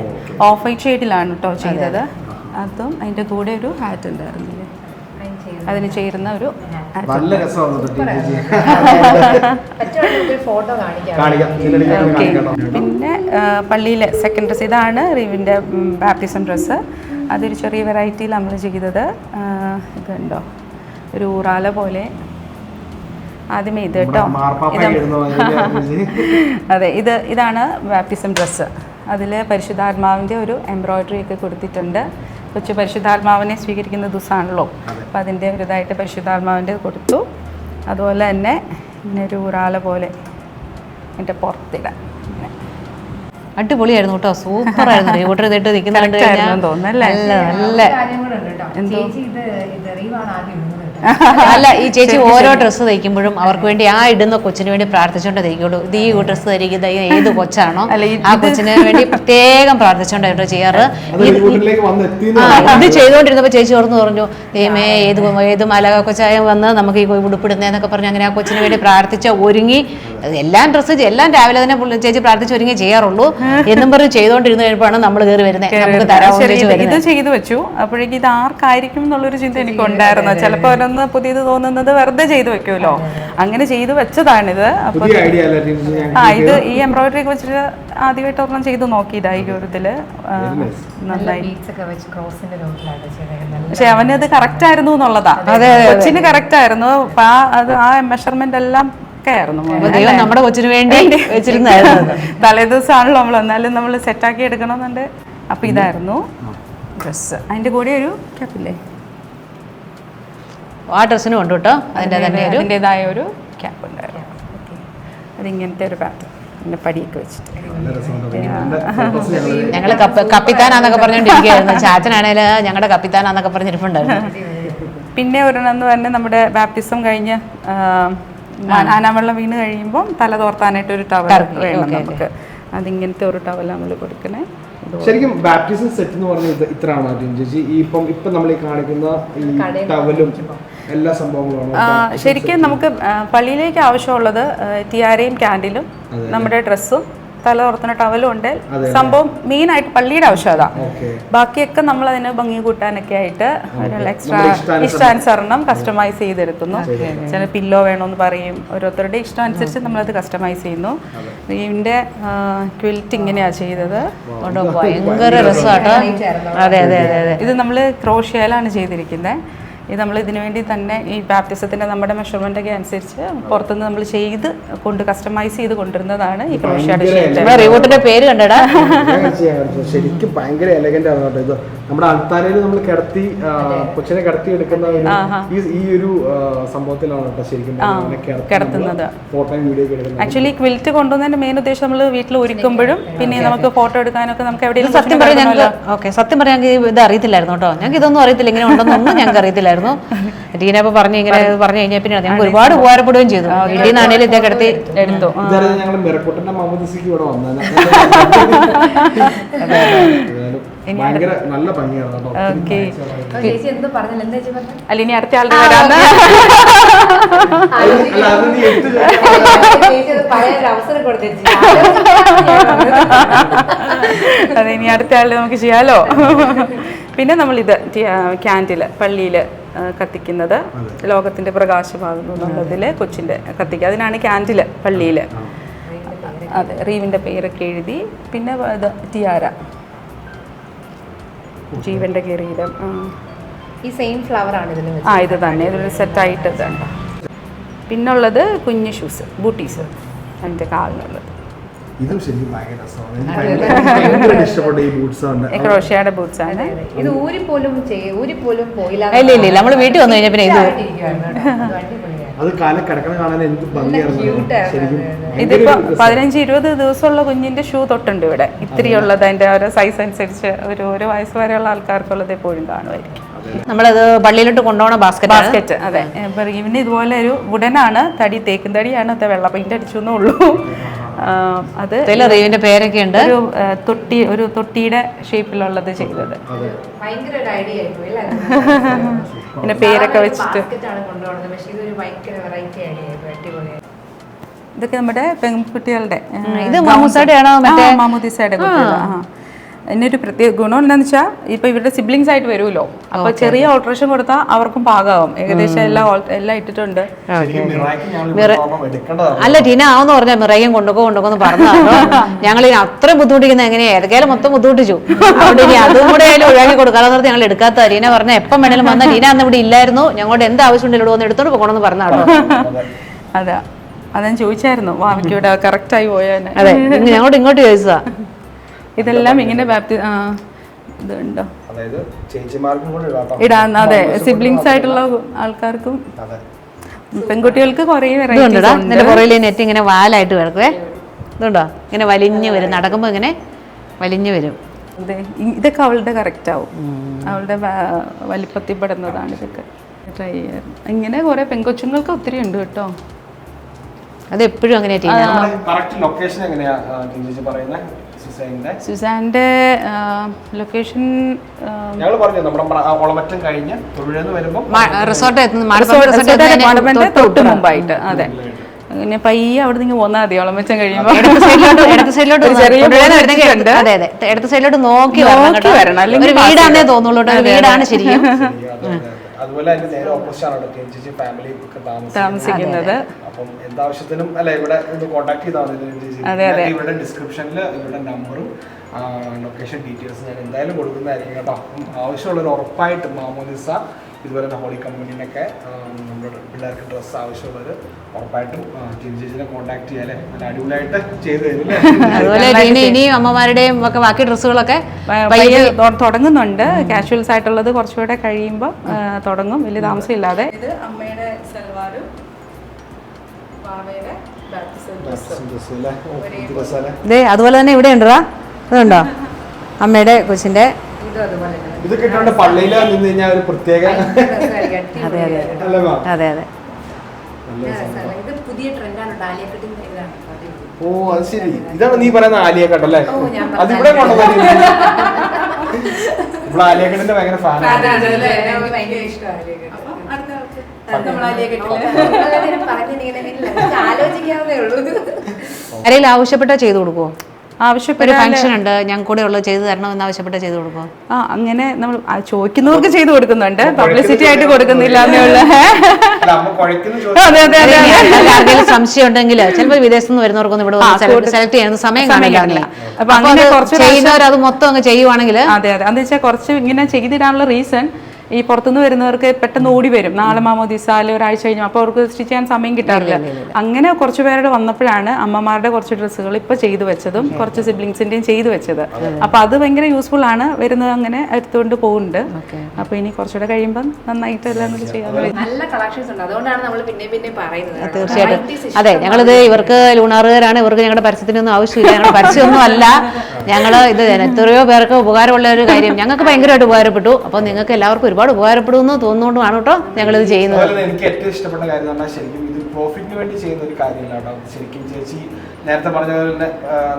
Speaker 4: ഓഫ് വൈറ്റ് ഷെയ്ഡിലാണ് കേട്ടോ ചെയ്തത്. അതും അതിന്റെ കൂടെ ഒരു ഹാറ്റ് ഉണ്ടായിരുന്നില്ലേ അതിന് ചേരുന്ന ഒരു
Speaker 1: നല്ല രസമാണ്.
Speaker 4: പിന്നെ പള്ളിയിലെ സെക്കൻഡ് ഡ്രസ് ഇതാണ് റിവിന്റെ ബാപ്റ്റിസം ഡ്രസ്സ് അതൊരു ചെറിയ വെറൈറ്റിയിൽ നമ്മൾ ചെയ്തത്. ഇതുണ്ടോ ഒരു ഊറാല പോലെ. ആദ്യമേ ഇത് കേട്ടോ. (laughs) അതെ ഇത് ഇതാണ് ബാപ്റ്റിസം ഡ്രസ്സ് അതിൽ പരിശുദ്ധാത്മാവിന്റെ ഒരു എംബ്രോയ്ഡറി ഒക്കെ കൊടുത്തിട്ടുണ്ട്. കൊച്ചു പരിശുദ്ധാത്മാവിനെ സ്വീകരിക്കുന്ന ദിവസമാണല്ലോ. അപ്പോൾ അതിന്റെ ഒരു ഇതായിട്ട് പരിശുദ്ധാത്മാവിന്റെ കൊടുത്തു. അതുപോലെ തന്നെ ഇങ്ങനെ ഒരു ഊറാല പോലെ എന്റെ പുറത്തിടാൻ. ഇങ്ങനെ.
Speaker 2: അടിപൊളിയായിരുന്നു കേട്ടോ. സൂപ്പർ ആയിരുന്നു റിവോട്ടർ ചെയ്തിട്ട് നിൽക്കുന്ന കണ്ടു കഴിഞ്ഞാൽ
Speaker 4: തോന്നുന്നല്ലേ?
Speaker 2: നല്ല നല്ല.
Speaker 3: കാര്യം
Speaker 2: അല്ല ഈ ചേച്ചി ഓരോ ഡ്രസ്സ് തയ്ക്കുമ്പോഴും അവർക്ക് വേണ്ടി ആ ഇടുന്ന കൊച്ചിന് വേണ്ടി പ്രാർത്ഥിച്ചോണ്ട് തയ്ക്കുള്ളൂ. ഇത് ഈ ഡ്രസ്സ് തയ്ക്കുന്ന ഏത് കൊച്ചാണോ ആ കൊച്ചിന് വേണ്ടി പ്രത്യേകം പ്രാർത്ഥിച്ചോണ്ടായിട്ടോ ചെയ്യാറ്. ഇത് ചെയ്തുകൊണ്ടിരുന്നപ്പോ ചേച്ചി ഓർന്ന് പറഞ്ഞു ദൈവമേ ഏത് ഏത് മലക കൊച്ചായ വന്ന് നമുക്ക് ഈ ഉടുപ്പിടുന്നതെന്നൊക്കെ പറഞ്ഞ് അങ്ങനെ ആ കൊച്ചിന് വേണ്ടി പ്രാർത്ഥിച്ച ഒരുങ്ങി എല്ലാം ഡ്രസ്സ് എല്ലാം രാവിലെ തന്നെ പുള്ളി- ചേച്ചി പ്രാർത്ഥിച്ച് ഒരുങ്ങി ചെയ്യാറുള്ളൂ എന്നും പറഞ്ഞ് ചെയ്തുകൊണ്ടിരുന്ന കഴിയുമ്പോഴാണ് നമ്മൾ കയറി വരുന്നത് നമുക്ക്
Speaker 4: ഇത് ചെയ്തു വെച്ചു. അപ്പോഴേക്കും ഇത് ആർക്കായിരിക്കും എന്നുള്ളൊരു ചിന്ത എനിക്ക് ഉണ്ടായിരുന്നു ചിലപ്പോൾ ഓരോന്ന് പുതിയത് തോന്നുന്നത് വെറുതെ ചെയ്തു വെക്കുമല്ലോ. അങ്ങനെ ചെയ്തു വെച്ചതാണിത്. അപ്പോൾ
Speaker 1: ചേച്ചി
Speaker 4: ആ ഇത് ഈ എംബ്രോയിഡറി ഒക്കെ വെച്ചിട്ട് ആദ്യമായിട്ട് ഒരെണ്ണം ചെയ്ത് നന്നായി.
Speaker 3: ക്രോസിന്റെ നോട്ടിലാണ് ചെയ്തേക്കുന്നത്
Speaker 4: പക്ഷെ അവനത് കറക്റ്റ് ആയിരുന്നു എന്നുള്ളതാ. കൊച്ചിന് കറക്റ്റ് ആയിരുന്നു. അപ്പൊ ആ അത് ആ മെഷർമെന്റ് എല്ലാം ഒക്കെ ആയിരുന്നു
Speaker 2: അപ്പൊ ദൈവം നമ്മുടെ കൊച്ചിന് വേണ്ടി വെച്ചിരുന്നായിരുന്നു.
Speaker 4: തലേദിവസമാണല്ലോ നമ്മൾ എന്നാലും നമ്മൾ സെറ്റാക്കി എടുക്കണമെന്നുണ്ട്. അപ്പൊ ഇതായിരുന്നു ഡ്രസ്സ് അതിന്റെ കൂടെ ഒരു ക്യാപ്പില്ലേ
Speaker 2: ആ ഡ്രസ്സിനും ഉണ്ട് കേട്ടോ. അതിന്റെ തന്നെ ഒരു
Speaker 4: അതിന്റെതായ ഒരു ക്യാപ്പ് ഉണ്ടായിരുന്നു. അതിങ്ങനത്തെ ഒരു പാറ്റേൺ പിന്നെ പടിയൊക്കെ വെച്ചിട്ട്.
Speaker 2: ഞങ്ങൾ കപ്പിത്താനാന്നൊക്കെ പറഞ്ഞോണ്ടിരിക്കുകയായിരുന്നു. ചാച്ചനാണേൽ ഞങ്ങളുടെ കപ്പിത്താനാന്നൊക്കെ പറഞ്ഞിരിപ്പുണ്ടായിരുന്നു.
Speaker 4: പിന്നെ ഒരെണ്ണം എന്ന് പറഞ്ഞാൽ നമ്മുടെ ബാപ്റ്റിസം കഴിഞ്ഞ് ആനാവെള്ളം വീണ് കഴിയുമ്പോൾ തല തോർത്താനായിട്ട് ഒരു ടവൽ വേണം നമുക്ക്. അതിങ്ങനത്തെ ഒരു ടവൽ നമ്മൾ കൊടുക്കണേ.
Speaker 1: ശരിക്കും ബാപ്റ്റിസം സെറ്റ് എന്ന് പറഞ്ഞത് ഇത്രയാണോ ചേച്ചി? ഈ ഇപ്പം ഇപ്പം നമ്മൾ ഈ കാണിക്കുന്ന ഈ ടവലും എല്ലാ സംഭവങ്ങളും
Speaker 4: ശരിക്കും നമുക്ക് പള്ളിയിലേക്ക് ആവശ്യമുള്ളത് ടിയാരയും ക്യാൻഡിലും നമ്മുടെ ഡ്രസ്സും തല തുറത്തുന്ന ടവലും ഉണ്ട്. സംഭവം മെയിൻ ആയിട്ട് പള്ളിയുടെ ആവശ്യം അതാ. ബാക്കിയൊക്കെ നമ്മൾ അതിന് ഭംഗി കൂട്ടാനൊക്കെ ആയിട്ട് എക്സ്ട്രാ ഇഷ്ടാനുസരണം. കസ്റ്റമൈസ് ചെയ്തെടുക്കുന്നു. ചില പില്ലോ വേണമെന്ന് പറയും. ഓരോരുത്തരുടെ ഇഷ്ടം അനുസരിച്ച് നമ്മളത് കസ്റ്റമൈസ് ചെയ്യുന്നു. ഇതിന്റെ ക്വിൽറ്റ് ഇങ്ങനെയാ ചെയ്തത്.
Speaker 2: ഭയങ്കര രസമാട്ടോ. അതെ അതെ അതെ അതെ.
Speaker 4: ഇത് നമ്മൾ ക്രോഷ്യയിലാണ് ചെയ്തിരിക്കുന്നത് ഇത് നമ്മൾ ഇതിനു വേണ്ടി തന്നെ ഈ ബാപ്റ്റിസത്തിന്റെ നമ്മുടെ മെഷർമെന്റ് ഒക്കെ അനുസരിച്ച് പുറത്തുനിന്ന് നമ്മൾ ചെയ്ത് കൊണ്ട് കസ്റ്റമൈസ് ചെയ്ത് കൊണ്ടുവരുന്നതാണ് ഈ ഷീറ്റ്
Speaker 2: റീവോട്ടിന്റെ പേര് കണ്ടടാ.
Speaker 1: ശരിക്കും ഭയങ്കര എലഗന്റ് ആണ് കേട്ടോ ഇത്. നമ്മുടെ അൾത്താരയിൽ നമ്മൾ കിടത്തി കൊച്ചിനെ കിടത്തി എടുക്കുന്ന ഒരു ഈ- ഒരു സംഭവത്തിലാണ് കേട്ടോ ശരിക്കും കിടത്തുന്നത്.
Speaker 4: ഫോട്ടോ
Speaker 1: ഫോട്ടോയും വീഡിയോ എടുക്കുന്നത്.
Speaker 4: ആക്ച്വലി ക്വിൽറ്റ് കൊണ്ടുവന്നതിന്റെ മെയിൻ ഉദ്ദേശം നമ്മൾ വീട്ടിൽ ഒരുക്കുമ്പോഴും പിന്നെ നമുക്ക് ഫോട്ടോ എടുക്കാനൊക്കെ നമുക്ക് എവിടെയെങ്കിലും
Speaker 2: സത്യം പറയാം ഞങ്ങൾക്ക് ഓക്കെ സത്യം പറയാൻ ഞങ്ങൾക്ക് ഇത് അറിയത്തില്ലായിരുന്നു കേട്ടോ. ഞങ്ങൾക്ക് ഇതൊന്നും അറിയത്തില്ല ഇങ്ങനെ ഉണ്ടെന്നൊന്നും ഞങ്ങൾക്ക് അറിയത്തില്ലായിരുന്നു. ടീന ഇപ്പൊ പറഞ്ഞു ഇങ്ങനെ പറഞ്ഞു. കഴിഞ്ഞാൽ പിന്നെ ഞങ്ങൾക്ക് ഒരുപാട് ഉപകാരപ്പെടുകയും ചെയ്തു. വീട്ടിൽ നിന്നാണേലും ഇതേ കിടത്തി (laughs)
Speaker 4: എടുത്തു അല്ല ഇനി അടുത്ത ആളുടെ വരാന്ന്
Speaker 1: അത്
Speaker 4: ഇനി അടുത്ത ആളുടെ നമുക്ക് ചെയ്യാലോ? പിന്നെ നമ്മളിത് ക്യാന്റിൽ പള്ളിയിൽ കത്തിക്കുന്നത്. ലോകത്തിന്റെ പ്രകാശമാകുന്നു എന്നുള്ളതിൽ കൊച്ചിന്റെ കത്തിക്കുക. അതിനാണ് ക്യാൻഡിൽ പള്ളിയിൽ അതെ റീവിന്റെ പേരൊക്കെ എഴുതി. പിന്നെ ഇത് ടിയാര. ജീവന്റെ കിരീടം
Speaker 3: ഈ സെയിം ഫ്ലവർ ആണ് ഇതിൽ
Speaker 4: ആ ഇത് തന്നെ. ഇതൊരു സെറ്റായിട്ട് ഇതുണ്ട്. പിന്നുള്ളത് കുഞ്ഞു ഷൂസ് ബൂട്ടീസ്. എന്റെ കാലിനുള്ളത്.
Speaker 1: ഇതും ശരിക്കും ഭയങ്കര രസമാണ്. ഇഷ്ടപ്പെട്ട ഈ ബൂട്ട്സ് ഉണ്ട്
Speaker 4: ക്രോഷ്യയുടെ ബൂട്ട്സ് ആണ്.
Speaker 3: ഇത് ഊരി പോലും ഊരി പോലും പോയില്ല
Speaker 2: ഇല്ല ഇല്ല നമ്മൾ വീട്ടിൽ വന്നു കഴിഞ്ഞാൽ പിന്നെ ഇത്
Speaker 1: അത് കാലം കിടക്കണ കാണാൻ എന്ത് ഭംഗിയായിരുന്നു. ശരിക്കും
Speaker 4: ഇതിപ്പോ പതിനഞ്ച് ഇരുപത് ദിവസമുള്ള കുഞ്ഞിന്റെ ഷൂ തൊട്ടുണ്ട് ഇവിടെ. ഇത്തിരി ഉള്ളത് അതിന്റെ ഓരോ സൈസ് അനുസരിച്ച് ഒരു ഒരു വയസ്സ് വരെയുള്ള ആൾക്കാർക്കുള്ളത് എപ്പോഴും കാണുമായിരിക്കും.
Speaker 2: നമ്മളത് പള്ളിയിലോട്ട് കൊണ്ടുപോകണ ബാസ്ക്കറ്റ്
Speaker 4: ബാസ്കറ്റ് അതെ. ഇവന് ഇതുപോലെ ഒരു വുഡനാണ് തടി തേക്കും തടിയാണ്. അത് വെള്ള പെയിന്റ് അടിച്ചു എന്നേ ഉള്ളൂ. അത്
Speaker 2: റീവിന്റെ പേരൊക്കെ ഉണ്ട്.
Speaker 4: ഒരു തൊട്ടി ഒരു തൊട്ടിയുടെ ഷേപ്പിലുള്ളത് ചെയ്തത്. (laughs) പിന്നെ പേരൊക്കെ വെച്ചിട്ട്. ഇതൊക്കെ നമ്മുടെ പെൺകുട്ടികളുടെ
Speaker 2: ഇത് മാമൂസയുടെ ആണോ
Speaker 4: മാമൂദിസയുടെ കുട്ടികൾ ആ. അതിനൊരു പ്രത്യേക ഗുണം എന്താണെന്ന് വെച്ചാൽ ഇപ്പോൾ ഇവരുടെ സിബ്ലിങ്സ് ആയിട്ട് വരുമല്ലോ. അപ്പോൾ ചെറിയ ഓൾട്രേഷൻ കൊടുത്താൽ അവർക്കും പാകാവും. ഏകദേശം എല്ലാം എല്ലാം ഇട്ടിട്ടുണ്ട്.
Speaker 2: അല്ല ടീന ആവെന്ന് പറഞ്ഞാൽ മിറയും കൊണ്ടുപോ കൊണ്ടുപോകുന്നു പറഞ്ഞു (laughs) ഞങ്ങൾ ഇനി അത്രയും ബുദ്ധിമുട്ടിക്കുന്ന എങ്ങനെയാ? ഏതൊക്കെയാലും മൊത്തം ബുദ്ധിമുട്ടിച്ചു. അതുകൊണ്ട് ഇനി അതും കൂടെ ആയാലും ഒഴിവാക്കി കൊടുക്കാതെ പറഞ്ഞ് ഞങ്ങൾ എടുക്കാത്ത ടീന പറഞ്ഞ എപ്പം വേണേലും വന്നാൽ ടീന അന്ന് ഇവിടെ ഇല്ലായിരുന്നു. ഞങ്ങളുടെ എന്ത് ആവശ്യം ഉണ്ടല്ലോ ഇവിടെ വന്ന് എടുത്തോണ്ട് പോകണമെന്ന് പറഞ്ഞാട്ടോ
Speaker 4: അതാ. അതാ. ചോദിച്ചായിരുന്നു. വാവിക്ക് ഇവിടെ കറക്റ്റായി പോയാൽ
Speaker 2: അതെ. ഞങ്ങളോട് ഇങ്ങോട്ട് ചോദിച്ചതാ.
Speaker 4: ഇതെല്ലാം ഇങ്ങനെ ബാപ്തി ഇതുണ്ടോ? ഇടാൻ അതെ സിബ്ലിങ്സ് ആയിട്ടുള്ള ആൾക്കാർക്കും
Speaker 1: അതെ.
Speaker 4: പെൺകുട്ടികൾക്ക് കുറേ
Speaker 2: പുറകിൽ നെറ്റ് ഇങ്ങനെ വാലായിട്ട് കിടക്കുവേ. ഇതുണ്ടോ? ഇങ്ങനെ വലിഞ്ഞു വരും. നടക്കുമ്പോൾ ഇങ്ങനെ വലിഞ്ഞു വരും.
Speaker 4: അതെ ഇതൊക്കെ അവളുടെ കറക്റ്റ് ആവും. അവളുടെ വലിപ്പത്തിൽ പെടുന്നതാണ് ഇതൊക്കെ. ട്രൈ ചെയ്യാറ് ഇങ്ങനെ കുറെ പെൺകൊച്ചുങ്ങൾക്ക് ഒത്തിരി ഉണ്ട് കേട്ടോ.
Speaker 2: അത് എപ്പോഴും അങ്ങനെ ടീന
Speaker 1: ലൊക്കേഷൻ
Speaker 2: റിസോർട്ട്
Speaker 4: തൊട്ട് മുമ്പായിട്ട്. അതെ. പിന്നെ പയ്യെ അവിടെ നിങ്ങൾ പോന്നാൽ മതി ഒളമച്ചം കഴിയുമ്പോൾ
Speaker 2: ഇടത്ത് സൈഡിലോട്ട് നോക്കി വരണം
Speaker 4: വരണം, അല്ലെങ്കിൽ
Speaker 2: ഒരു വീടാന്നേ
Speaker 4: ചെയ്യണം.
Speaker 2: തോന്നുള്ളൂ വീടാണ് ശരിക്കും
Speaker 1: അതുപോലെ അതിന്റെ നേരെ ഓപ്പോസിറ്റ് ആണ് ജി ജി ഫാമിലി ഒക്കെ താമസിക്കുന്നത്. അപ്പം എന്താവശ്യത്തിനും അല്ല ഇവിടെ ഒന്ന് കോൺടാക്ട് ചെയ്താൽ മതി ഇവിടെ ഡിസ്ക്രിപ്ഷനിൽ ഇവിടെ നമ്പറും ലൊക്കേഷൻ ഡീറ്റെയിൽസ് ഞാൻ എന്തായാലും കൊടുക്കുന്നതായിരിക്കും കേട്ടോ. ആവശ്യമുള്ള ആവശ്യമുള്ളൊരു ഉറപ്പായിട്ടും മാമോദിസ ഇതുപോലെ തന്നെ ഹോളി കമ്പനീനൊക്കെ നമ്മുടെ പിള്ളേർക്ക് ഡ്രസ്സ് ആവശ്യമുള്ളത് ഉറപ്പായിട്ടും ജിൻ ചേച്ചിനെ കോൺടാക്ട് ചെയ്യാല്ലേ നല്ല അടിപൊളിയായിട്ട് ചെയ്തു തരും
Speaker 2: അതുപോലെ ഇനി ഇനിയും അമ്മമാരുടെയും ഒക്കെ ബാക്കി ഡ്രസ്സുകളൊക്കെ
Speaker 4: തുടങ്ങുന്നുണ്ട്. കാഷ്വൽസ് ആയിട്ടുള്ളത് കുറച്ചുകൂടെ കഴിയുമ്പോൾ തുടങ്ങും. വലിയ താമസമില്ലാതെ. ഇത് അമ്മയുടെ സൽവാറും?
Speaker 2: അതുപോലെ തന്നെ ഇവിടെ ഉണ്ടോ അതുണ്ടോ അമ്മയുടെ കൊച്ചിന്റെ
Speaker 3: ഇതും അതുപോലെ
Speaker 1: ഇത് കിട്ടാണ്ട് പള്ളിയിൽ നിന്ന് കഴിഞ്ഞാൽ ഒരു പ്രത്യേക
Speaker 2: അതെ അതെ അതെ അതെ.
Speaker 3: ഇത് പുതിയ ട്രെൻഡാണ്. ഡാലിയ ഇതാണ്.
Speaker 1: ഓ അത് ശരി. ഇതാണ് നീ പറയുന്ന
Speaker 3: ഞാൻ പറഞ്ഞ
Speaker 1: അതിവിടെ ഇവിടെ ആലിയക്കട്ടിന്റെ ഭയങ്കര ഫാനാണ്
Speaker 3: അല്ലേ?
Speaker 2: ആരെങ്കിലും ആവശ്യപ്പെട്ടാ ചെയ്തു കൊടുക്കുമോ ഒരു
Speaker 4: ആവശ്യപ്പെട്ട
Speaker 2: ഫംഗ്ഷൻ ഉണ്ട് ഞാൻ കൂടെ ഉള്ളത് ചെയ്തു തരണം എന്ന് ആവശ്യപ്പെട്ട ചെയ്തു കൊടുക്കും
Speaker 4: ആ അങ്ങനെ നമ്മൾ ആ, ചോദിക്കുന്നവർക്ക് ചെയ്തു കൊടുക്കുന്നുണ്ട്. പബ്ലിസിറ്റി ആയിട്ട് കൊടുക്കുന്നില്ല (laughs) അതെ അതെ അതെ
Speaker 2: സംശയം ഉണ്ടെങ്കിൽ ചിലപ്പോൾ വിദേശത്ത് നിന്ന് വരുന്നവർക്കൊന്നും ഇവിടെ സെലക്ട് ചെയ്യുന്ന സമയം കാണില്ല. അപ്പൊ
Speaker 4: അങ്ങനെ കുറച്ച്
Speaker 2: ചെയ്യുന്നവർ അത് മൊത്തം അങ്ങ് ചെയ്യുവാണെങ്കിൽ
Speaker 4: അതെ അതെ. എന്താ വെച്ചാൽ കുറച്ച് ഇങ്ങനെ ചെയ്തിടാനുള്ള റീസൺ ഈ പുറത്തുനിന്ന് വരുന്നവർക്ക് പെട്ടെന്ന് ഓടി വരും. നാളെ മാമോദിസാൽ ഒരാഴ്ച കഴിഞ്ഞു. അപ്പോൾ അവർക്ക് സ്റ്റിച്ച് ചെയ്യാൻ സമയം കിട്ടാറില്ല. അങ്ങനെ കുറച്ച് പേരുടെ വന്നപ്പോഴാണ് അമ്മമാരുടെ കുറച്ച് ഡ്രസ്സുകൾ ഇപ്പൊ ചെയ്തു വെച്ചതും കുറച്ച് സിബ്ലിങ്സിന്റെയും ചെയ്തു വെച്ചത്. അപ്പോൾ അത്. ഭയങ്കര യൂസ്ഫുൾ ആണ് വരുന്നത് അങ്ങനെ എടുത്തുകൊണ്ട് പോകുന്നുണ്ട് അപ്പോൾ ഇനി കുറച്ചുകൂടെ കഴിയുമ്പോൾ നന്നായിട്ട് എല്ലാം കൂടി ചെയ്യാൻ
Speaker 3: നല്ല കളക്ഷൻസ് ഉണ്ട്. അതുകൊണ്ടാണ് നമ്മൾ പിന്നെ പിന്നെ പറയുന്നത്.
Speaker 2: തീർച്ചയായിട്ടും. അതെ ഞങ്ങളിത് ഇവർക്ക് ലൂണാറുകാരാണ്. ഇവർക്ക് ഞങ്ങളുടെ പരസ്യത്തിനൊന്നും ആവശ്യമില്ല. ഞങ്ങളുടെ പരസ്യമൊന്നും അല്ല. ഞങ്ങൾ ഇത് എത്രയോ പേർക്ക് ഉപകാരമുള്ള ഒരു കാര്യം. ഞങ്ങൾക്ക് ഭയങ്കരമായിട്ട് ഉപകാരപ്പെട്ടു. അപ്പോൾ നിങ്ങൾക്ക് എല്ലാവർക്കും ഒരുപാട് ഉപകാരപ്പെടുമെന്ന് തോന്നുന്നതുകൊണ്ടാണ് കേട്ടോ ഞങ്ങളിത് ചെയ്യുന്നത്.
Speaker 1: എനിക്ക് ഏറ്റവും ഇഷ്ടപ്പെട്ട കാര്യം എന്ന് പറഞ്ഞാൽ ശരിക്കും ഇത് പ്രോഫിറ്റിന് വേണ്ടി ചെയ്യുന്ന ഒരു കാര്യമല്ല കേട്ടോ. ശരിക്കും ചേച്ചി നേരത്തെ പറഞ്ഞ പോലെ തന്നെ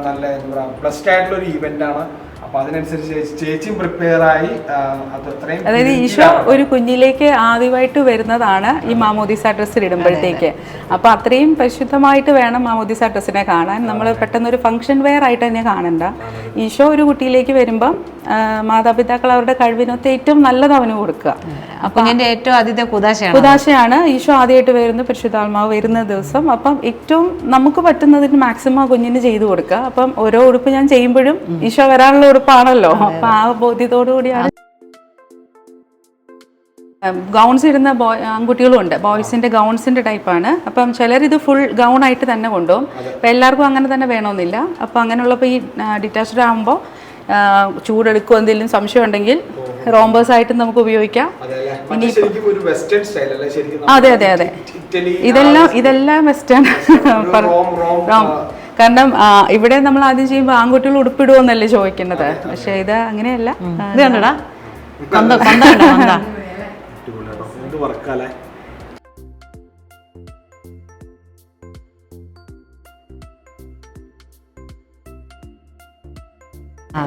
Speaker 1: നല്ല എന്താ പറയുക ബ്ലസ്ഡ് ആയിട്ടുള്ള ഒരു ഇവന്റ് ആണ്. അപ്പൊ അതിനനുസരിച്ച് ചേച്ചി ചേച്ചിയും പ്രിപ്പയർ ആയി ആ, അത് അത്രയും
Speaker 4: അതായത് ഈശോ ഒരു കുഞ്ഞിലേക്ക് ആദ്യമായിട്ട് വരുന്നതാണ് ഈ മാമോദിസ ഡ്രസ്സിൽ ഇടുമ്പോഴത്തേക്ക്. അപ്പൊ അത്രയും പരിശുദ്ധമായിട്ട് വേണം മാമോദിസ ഡ്രസ്സിനെ കാണാൻ. നമ്മൾ പെട്ടെന്ന് ഒരു ഫംഗ്ഷൻ വെയർ ആയിട്ട് തന്നെ കാണണ്ട. ഈശോ ഒരു കുട്ടിയിലേക്ക് വരുമ്പം മാതാപിതാക്കൾ അവരുടെ കഴിവിനൊത്ത് ഏറ്റവും നല്ലത് അവന് കൊടുക്കുക.
Speaker 2: അപ്പൊ ഇതിന്റെ ഏറ്റവും ആദ്യത്തെ കുദാശയാണ്
Speaker 4: കുദാശയാണ്. ഈശോ ആദ്യമായിട്ട് വരുന്ന പരിശുദ്ധാത്മാവ് വരുന്ന ദിവസം. അപ്പം ഏറ്റവും നമുക്ക് പറ്റുന്നതിന് മാക്സിമം കുഞ്ഞിന് ചെയ്തു കൊടുക്കുക. അപ്പം ഓരോ ഉടുപ്പ് ഞാൻ ചെയ്യുമ്പോഴും ഈശോ വരാനുള്ള ഉടുപ്പാണല്ലോ. അപ്പൊ ആ ബോധ്യത്തോടു കൂടിയാണ്. ഗൗൺസ് ഇടുന്ന ബോയ് ആൺകുട്ടികളും ഉണ്ട്. ബോയ്സിന്റെ ഗൗൺസിന്റെ ടൈപ്പാണ് അപ്പം ചിലർ ഇത് ഫുൾ ഗൗൺ ആയിട്ട് തന്നെ കൊണ്ടുപോകും. അപ്പം എല്ലാവർക്കും അങ്ങനെ തന്നെ വേണമെന്നില്ല. അപ്പം അങ്ങനെയുള്ളപ്പോൾ ഈ ഡിറ്റാച്ച്ഡ് ആകുമ്പോൾ ചൂടെടുക്കുക എന്തെങ്കിലും സംശയം ഉണ്ടെങ്കിൽ റോംബേഴ്സ് ആയിട്ട് നമുക്ക് ഉപയോഗിക്കാം.
Speaker 1: മറ്റേ ശരിക്കും ഒരു വെസ്റ്റേൺ സ്റ്റൈൽ അല്ലേ? ശരിക്കും
Speaker 4: അതെ അതെ അതെ. ഇതെല്ലാം ഇതെല്ലാം വെസ്റ്റേൺ
Speaker 1: റോം
Speaker 4: കാരണം ഇവിടെ നമ്മൾ ആദ്യം ചെയ്യുമ്പോൾ ആൺകുട്ടികൾ ഉടുപ്പിടുമെന്നല്ലേ ചോദിക്കുന്നത്. പക്ഷെ ഇത് അങ്ങനെയല്ല.
Speaker 2: ഇത് കണ്ടടാ. കൊന്ത കൊന്ത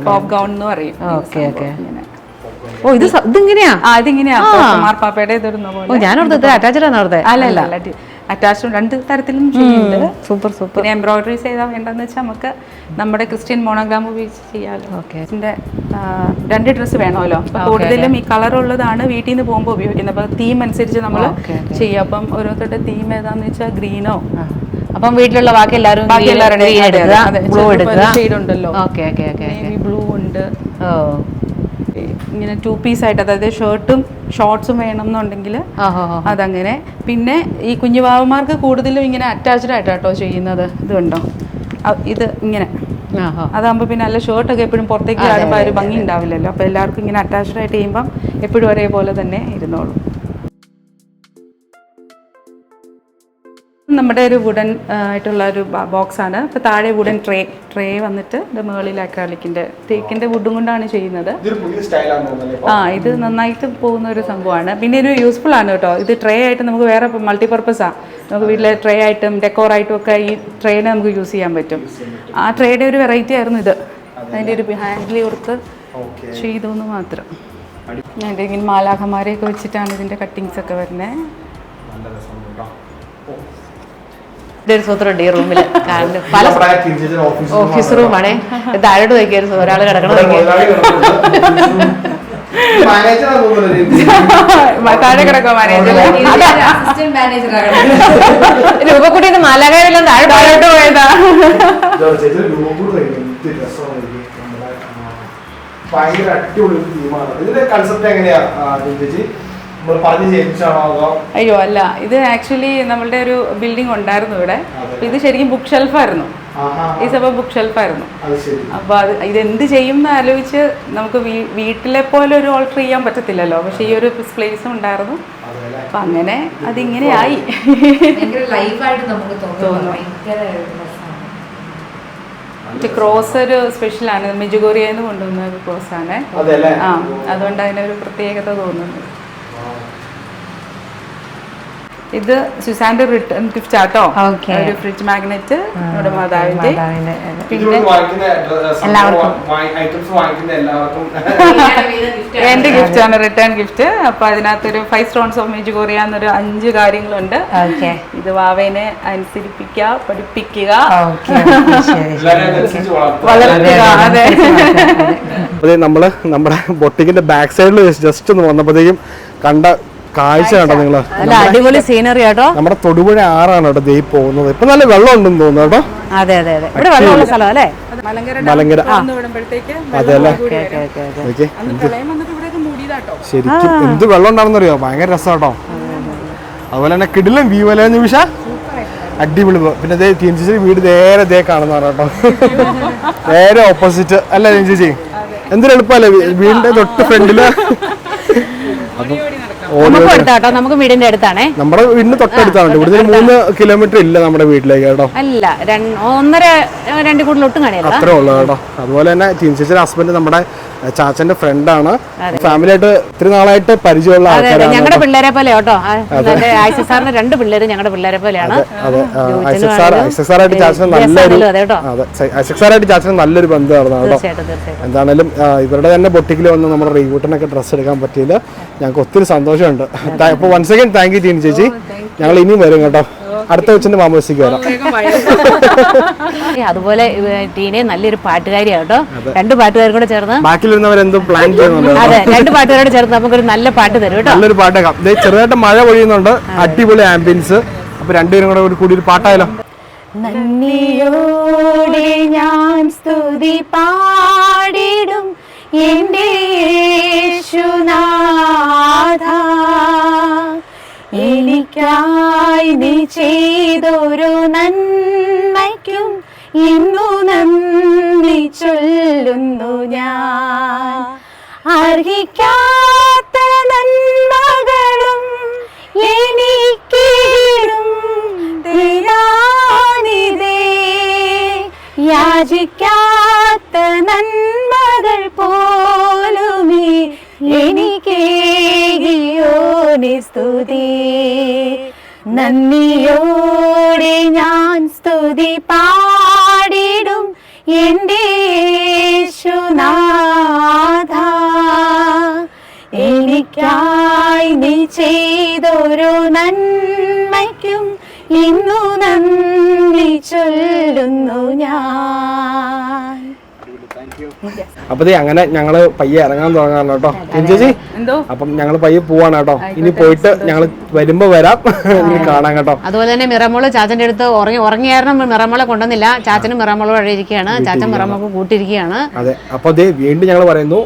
Speaker 4: പോപ്പ് ഗൗൺ എന്ന് പറയും.
Speaker 2: Okay okay. ഓ ഇത് സ- ഇതിങ്ങനെയാ?
Speaker 4: ആ ഇതിങ്ങനെയാ. മാർപ്പാപ്പയുടെ ഇതിടുന്ന പോലെ.
Speaker 2: ഞാനോർത്ത് ഇത് അറ്റാച്ച്ഡ് ആണ് ഓർത്തെ
Speaker 4: അല്ല അല്ല അല്ല. അറ്റാച്ച്ഡ് രണ്ട് തരത്തിലും
Speaker 2: സൂപ്പർ സൂപ്പർ.
Speaker 4: പിന്നെ എംബ്രോയിഡറി ചെയ്താൽ വേണ്ടെന്ന് വെച്ചാൽ നമുക്ക് നമ്മുടെ ക്രിസ്ത്യൻ മോണോഗ്രാം ഉപയോഗിച്ച് ചെയ്യാമല്ലോ. രണ്ട് ഡ്രസ്സ് വേണമല്ലോ. കൂടുതലും ഈ കളർ ഉള്ളതാണ് വീട്ടിൽ നിന്ന് പോകുമ്പോൾ ഉപയോഗിക്കുന്നത്. അപ്പൊ തീം അനുസരിച്ച് നമ്മൾ ചെയ്യാം. അപ്പം ഓരോരുത്തരുടെ തീം ഏതാന്ന് വെച്ചാൽ ഗ്രീനോ?
Speaker 2: അപ്പം വീട്ടിലുള്ള ബാക്കി എല്ലാവരും ബ്ലൂ എടുക്കുക
Speaker 4: ഉണ്ടല്ലോ.
Speaker 2: Okay okay okay.
Speaker 4: ബ്ലൂ ഉണ്ട്.
Speaker 2: ഓ.
Speaker 4: ഇങ്ങനെ ടു പീസ് ആയിട്ട് അതായത് ഷർട്ടും ഷോർട്സും വേണം എന്നുണ്ടെങ്കിൽ അതങ്ങനെ. പിന്നെ ഈ കുഞ്ഞുവാവന്മാർക്ക് കൂടുതലും ഇങ്ങനെ അറ്റാച്ച്ഡ് ആയിട്ടാട്ടോ ചെയ്യുന്നത്. ഇതുണ്ടോ ഇത് ഇങ്ങനെ. അതാകുമ്പോൾ പിന്നെ നല്ല ഷർട്ടൊക്കെ എപ്പോഴും പുറത്തേക്ക് ചാടുമ്പോൾ ആ ഒരു ഭംഗി ഉണ്ടാവില്ലല്ലോ. അപ്പോൾ എല്ലാവർക്കും ഇങ്ങനെ അറ്റാച്ച്ഡ് ആയിട്ട് ചെയ്യുമ്പം എപ്പോഴും ഒരേപോലെ തന്നെ ഇരുന്നോളും. നമ്മുടെ ഒരു വുഡൻ ആയിട്ടുള്ള ഒരു ബോക്സ് ആണ്. അപ്പോൾ താഴെ വുഡൻ ട്രേ ട്രേ വന്നിട്ട് ഇത് മുകളിൽ അക്രാലിക്കിന്റെ തേക്കിന്റെ വുഡും കൊണ്ടാണ് ചെയ്യുന്നത്. ആ ഇത് നന്നായിട്ട് പോകുന്ന ഒരു സംഭവമാണ്. പിന്നെ ഒരു യൂസ്ഫുൾ ആണ് കേട്ടോ. ഇത് ട്രേ ആയിട്ട് നമുക്ക് വേറെ മൾട്ടിപർപ്പസാണ് നമുക്ക് വീട്ടിലെ ട്രേ ആയിട്ടും ഡെക്കോർ ആയിട്ടും ഒക്കെ ഈ ട്രേനെ നമുക്ക് യൂസ് ചെയ്യാൻ പറ്റും. ആ ട്രേയുടെ ഒരു വെറൈറ്റി ആയിരുന്നു ഇത്. അതിന്റെ ഒരു ഹാൻഡിൽ കൊടുത്ത് ചെയ്തു എന്ന് മാത്രം. അതിന്റെ ഇങ്ങനെ മാലാഖമാരെയൊക്കെ വെച്ചിട്ടാണ് ഇതിന്റെ കട്ടിങ്സ് ഒക്കെ വരുന്നത്
Speaker 1: നല്ല രസമുണ്ട് കേട്ടോ.
Speaker 2: ഇതൊരു സൂത്രമുണ്ട് ഈ റൂമിൽ (laughs) പല
Speaker 1: നമ്മുടെ കിഞ്ചിന്റെ ഓഫീസ്
Speaker 2: റൂമാണേ താഴോട്ട് നോക്കിയായിരുന്നു ഒരാൾ കിടക്കണം.
Speaker 4: താഴെ കിടക്കോ മാനേജർ
Speaker 2: രൂപക്കുട്ടി മാലാകയെല്ലാം താഴെ
Speaker 4: താഴോട്ട് പോയതാ.
Speaker 1: ഭയങ്കര അടിപൊളി ഒരു ടീമാണ് ഇതിന്റെ കൺസെപ്റ്റ് എങ്ങനെയാ ചേച്ചി?
Speaker 4: അയ്യോ അല്ല. ഇത് ആക്ച്വലി നമ്മളുടെ ഒരു ബിൽഡിംഗ് ഉണ്ടായിരുന്നു ഇവിടെ. ഇത് ശരിക്കും ബുക്ക് ഷെൽഫായിരുന്നു
Speaker 1: ആഹാ.
Speaker 4: ഈ സഭ ബുക്ക് ഷെൽഫായിരുന്നു
Speaker 1: അത് ശരി.
Speaker 4: അപ്പൊ അത് ഇതെന്ത് ചെയ്യും എന്ന് ആലോചിച്ച് നമുക്ക് വീട്ടിലെ പോലെ ഒരു ഓൾട്ടർ ചെയ്യാൻ പറ്റത്തില്ലല്ലോ. പക്ഷെ ഈ ഒരു പ്ലേസും ഉണ്ടായിരുന്നു. അപ്പൊ അങ്ങനെ
Speaker 3: അതിങ്ങനെ ആയി.
Speaker 4: ക്രോസ് ഒരു സ്പെഷ്യലാണ് മെജുഗോറിയയിൽ നിന്ന് കൊണ്ടുവന്ന ഒരു ക്രോസ് ആണ്. ആ അതുകൊണ്ട് അതിനൊരു പ്രത്യേകത തോന്നുന്നു. ഇത് സുസാന്റെ റിട്ടേൺ ഗിഫ്റ്റ് ആട്ടോ? ഒരു ഫ്രിഡ്ജ് മാഗ്നറ്റ് നമ്മുടെ മാതാവിന്റെ പിന്നെ എന്റെ (laughs) ഗിഫ്റ്റ് ആണ് റിട്ടേൺ ഗിഫ്റ്റ് അപ്പൊ അതിനകത്തൊരു ഫൈവ് സ്റ്റോൺസ് ഓഫ് മേജ് മെജുഗോറിയ എന്നൊരു അഞ്ച് കാര്യങ്ങളുണ്ട്.
Speaker 2: ഓക്കെ
Speaker 4: ഇത് വാവേനെ അനുസരിപ്പിക്കുക പഠിപ്പിക്കുക.
Speaker 1: വളർത്തുക.
Speaker 4: അതെ (laughs)
Speaker 1: അതെ നമ്മൾ നമ്മുടെ ബൊട്ടിക്കിന്റെ ബാക്ക് സൈഡിൽ ജസ്റ്റ് ഒന്ന് വന്നപ്പോഴത്തേക്കും കണ്ട കാഴ്ച കണ്ടോ നിങ്ങൾ?
Speaker 2: നല്ല അടിപൊളി സീനറി ആട്ടോ.
Speaker 1: നമ്മുടെ തൊടുപുഴ ആറാണ് കേട്ടോ ദേ പോകുന്നത്. ഇപ്പൊ നല്ല വെള്ളം ഉണ്ടെന്ന് തോന്നുന്നു കേട്ടോ.
Speaker 2: അതെ അതെ അതെ. ഇവിടെ വെള്ളമുള്ള സ്ഥലം അല്ലേ?
Speaker 4: മലങ്കര
Speaker 1: അതെ അല്ലേ?
Speaker 2: Okay okay okay
Speaker 1: okay.
Speaker 4: അന്ന് പ്രളയം വന്നിട്ട് ഇവിടെയൊക്കെ മൂടിയതാട്ടോ.
Speaker 1: ശരിക്കും എന്ത് വെള്ളം ഉണ്ടാണെന്നറിയോ? ഭയങ്കര രസം കേട്ടോ അതുപോലെ തന്നെ കിടിലും വ്യൂ അല്ലേ നിമിഷ? അടിപൊളി. പിന്നെ ദേ ചേച്ചി വീട് നേരെ ദേ കാണുന്നതാണ് കേട്ടോ. നേരെ ഓപ്പോസിറ്റ് അല്ലേ ചേച്ചി എന്തൊരു എളുപ്പമല്ലേ വീടിന്റെ തൊട്ട് ഫ്രണ്ടിൽ ഓടി
Speaker 2: നമുക്ക് അടുത്താട്ടോ നമുക്ക് വീടിന്റെ അടുത്താണേ.
Speaker 1: നമ്മുടെ വീടിന് തൊട്ടടുത്താണ്. ഇവിടുന്ന് മൂന്ന് കിലോമീറ്റർ ഇല്ല നമ്മുടെ വീട്ടിലേക്ക് കേട്ടോ.
Speaker 2: അല്ല ഒന്നര രണ്ട് കൂടുതൽ ഒട്ടും കാണിയല്ല
Speaker 1: അത്രേ ഉള്ളൂ കേട്ടോ. അതുപോലെ തന്നെ ടീൻസിന്റെ ഹസ്ബൻഡ് നമ്മുടെ ചാച്ചന്റെ ഫ്രണ്ടാണ്. ഫാമിലി ആയിട്ട് ഇത്തിരി നാളായിട്ട് പരിചയമുള്ള ആൾക്കാരാണ്.
Speaker 2: ഞങ്ങളുടെ പിള്ളേരെ പോലെ കേട്ടോ. ആയിഷ സാറിന് രണ്ട് പിള്ളേര് ഞങ്ങളുടെ പിള്ളേരെ പോലെയാണ്.
Speaker 1: അതെ ഐസക് സാർ ഐസക് സാറായിട്ട് ചാച്ചന് നല്ലൊരു
Speaker 2: അതെ
Speaker 1: ഐസക് സാറായിട്ട് ചാച്ചന് നല്ലൊരു ബന്ധമായിരുന്നു കേട്ടോ. എന്താണേലും ഇവരുടെ തന്നെ ബൊട്ടിക്കിൽ വന്ന് നമ്മുടെ റീബൂട്ടിനൊക്കെ ഡ്രസ്സ് എടുക്കാൻ പറ്റിയില്ല ഞങ്ങൾക്ക് ഒത്തിരി സന്തോഷമുണ്ട്. അപ്പോൾ വൺ സെക്കൻഡ് താങ്ക് യു ടീൻ ചേച്ചി. ഞങ്ങൾ ഇനിയും വരും കേട്ടോ. അടുത്ത വെച്ചിന്റെ മാമോസിക്ക് വരാം.
Speaker 2: അതുപോലെ ടീനെ നല്ലൊരു പാട്ടുകാരിയാട്ടോ രണ്ട് പാട്ടുകാരും കൂടെ ചേർന്ന്.
Speaker 1: ബാക്കിലിരുന്നവരെന്തോ പ്ലാൻ ചെയ്യുന്നുണ്ട്.
Speaker 2: അതെ രണ്ട് പാട്ടുകാരോട് ചേർന്ന് നമുക്കൊരു നല്ല പാട്ട് തരും കേട്ടോ.
Speaker 1: നല്ലൊരു പാട്ടേക്കാം ദേ ചെറുതായിട്ട് മഴ പൊഴിയുന്നുണ്ട്. അടിപൊളി ആംബിയൻസ്. അപ്പൊ രണ്ടുപേരും കൂടെ ഒരു കൂടി ഒരു പാട്ടായാലോ?
Speaker 2: നന്ദിയോടെ ഞാൻ സ്തുതി പാടിടും എന്റെ യേശുനാഥ. എനിക്കായി നീ ചെയ്തൊരു നന്മയ്ക്കും ഇന്നു നന്ദി ചൊല്ലുന്നു ഞാൻ. അർഹിക്കാത്ത നന്മകളും എനിക്കിടും ദയാനിതേ യാചിക്കാത്ത നന്മകൾ പോലുമേ എനിക്കേകിയോ സ്തുതി. നന്ദിയോടെ ഞാൻ സ്തുതി പാടിടും എന്റെ യേശുനാഥ. എനിക്കായി നീ ചെയ്തൊരു നന്മയ്ക്കും ഇന്നു നന്ദി ചൊല്ലുന്നു ഞാൻ.
Speaker 1: അപ്പൊ ദേ അങ്ങനെ ഞങ്ങൾ പയ്യെ ഇറങ്ങാൻ തുടങ്ങാണ് കേട്ടോ. ചേച്ചി?
Speaker 4: എന്തോ?
Speaker 1: അപ്പം ഞങ്ങൾ പയ്യെ പോവാണ് കേട്ടോ. ഇനി പോയിട്ട് ഞങ്ങൾ വരുമ്പോ വരാം. (laughs) ഇനി കാണാം കേട്ടോ.
Speaker 5: അതുപോലെ തന്നെ മിറമോൾ ചാച്ചന്റെ അടുത്ത് ഉറങ്ങി ഉറങ്ങിയായിരുന്നു. മിറമോളെ കൊണ്ടുവന്നില്ല. ചാച്ചനും മിറമോളും വഴി ഇരിക്കുകയാണ്. ചാച്ചൻ മിറമോക്ക് കൂട്ടിയിരിക്കുകയാണ്
Speaker 1: അതെ. അപ്പൊ അതേ വീണ്ടും ഞങ്ങൾ പറയുന്നു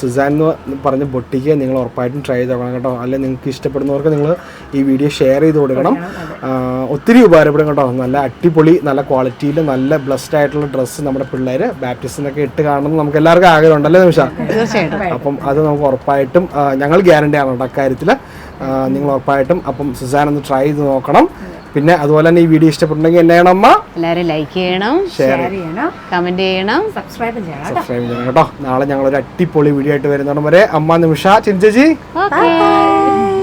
Speaker 1: സുസാൻ എന്ന് പറഞ്ഞ ബൊട്ടിക്ക് നിങ്ങൾ ഉറപ്പായിട്ടും ട്രൈ ചെയ്ത് നോക്കണം കേട്ടോ. അല്ലെങ്കിൽ നിങ്ങൾക്ക് ഇഷ്ടപ്പെടുന്നവർക്ക് നിങ്ങൾ ഈ വീഡിയോ ഷെയർ ചെയ്ത് കൊടുക്കണം. ഒത്തിരി ഉപകാരപ്പെടും കേട്ടോ. നല്ല അടിപൊളി നല്ല ക്വാളിറ്റിയിൽ നല്ല ബ്ലസ്ഡ് ആയിട്ടുള്ള ഡ്രസ്സ് നമ്മുടെ പിള്ളേർ ബാപ്റ്റിസ്റ്റിനൊക്കെ ഇട്ട് കാണുന്നത് നമുക്ക് എല്ലാവർക്കും ആഗ്രഹം ഉണ്ടല്ലേ നിമിഷ അപ്പം അത് നമുക്ക് ഉറപ്പായിട്ടും ഞങ്ങൾ ഗ്യാരണ്ടി ആണ് കേട്ടോ അക്കാര്യത്തിൽ നിങ്ങൾ ഉറപ്പായിട്ടും അപ്പം സുസാൻ ഒന്ന് ട്രൈ ചെയ്ത് നോക്കണം. പിന്നെ അതുപോലെ തന്നെ ഈ വീഡിയോ ഇഷ്ടപ്പെട്ടുണ്ടെങ്കിൽ എന്നെ ചെയ്യണം അമ്മ?
Speaker 5: എല്ലാവരും ലൈക്ക് ചെയ്യണം
Speaker 1: ഷെയർ
Speaker 3: ചെയ്യണം.
Speaker 5: കമന്റ് ചെയ്യണം
Speaker 3: സബ്സ്ക്രൈബ് ചെയ്യണം.
Speaker 1: സബ്സ്ക്രൈബ് ചെയ്യണം കേട്ടോ. നാളെ ഞങ്ങൾ ഒരു അടിപൊളി വീഡിയോ ആയിട്ട് വരുന്നവരെ വരെ അമ്മ നിമിഷ
Speaker 5: ഓക്കെ